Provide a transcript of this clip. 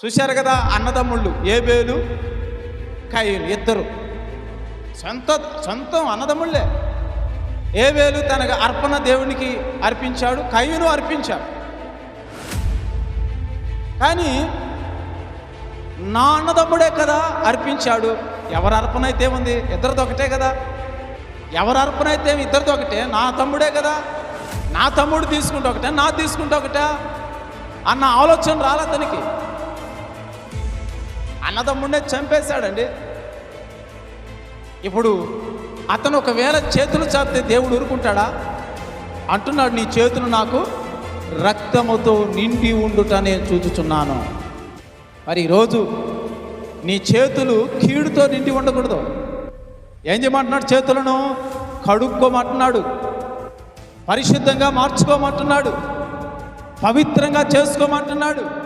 చూశారు కదా అన్నదమ్ముళ్ళు ఏబేలు కయ్యలు ఇద్దరు. సొంత సొంతం అన్నదమ్ముళ్ళే. ఏబేలు తన అర్పణ దేవునికి అర్పించాడు కయ్యను అర్పించాడు కానీ నా అన్నదమ్ముడే కదా అర్పించాడు. ఎవరు అర్పణ అయితే ఉంది? ఇద్దరిది ఒకటే కదా. ఎవరి అర్పణ అయితే ఇద్దరిది ఒకటే? నా తమ్ముడే కదా. నా తమ్ముడు తీసుకుంటే ఒకటే నా తీసుకుంటే ఒకటే. అన్న ఆలోచన రాలే అతనికి అన్నదమ్ముడే చంపేశాడండి. ఇప్పుడు అతను ఒకవేళ చేతులు చాపితే దేవుడు ఊరుకుంటాడా? అంటున్నాడు నీ చేతులు నాకు రక్తముతో నిండి ఉండుట నేను చూచుచున్నాను. మరి ఈరోజు నీ చేతులు కీడుతో నిండి ఉండకూడదు. ఏం చేయమంటున్నాడు చేతులను? కడుక్కోమంటున్నాడు. పరిశుద్ధంగా మార్చుకోమంటున్నాడు. పవిత్రంగా చేసుకోమంటున్నాడు.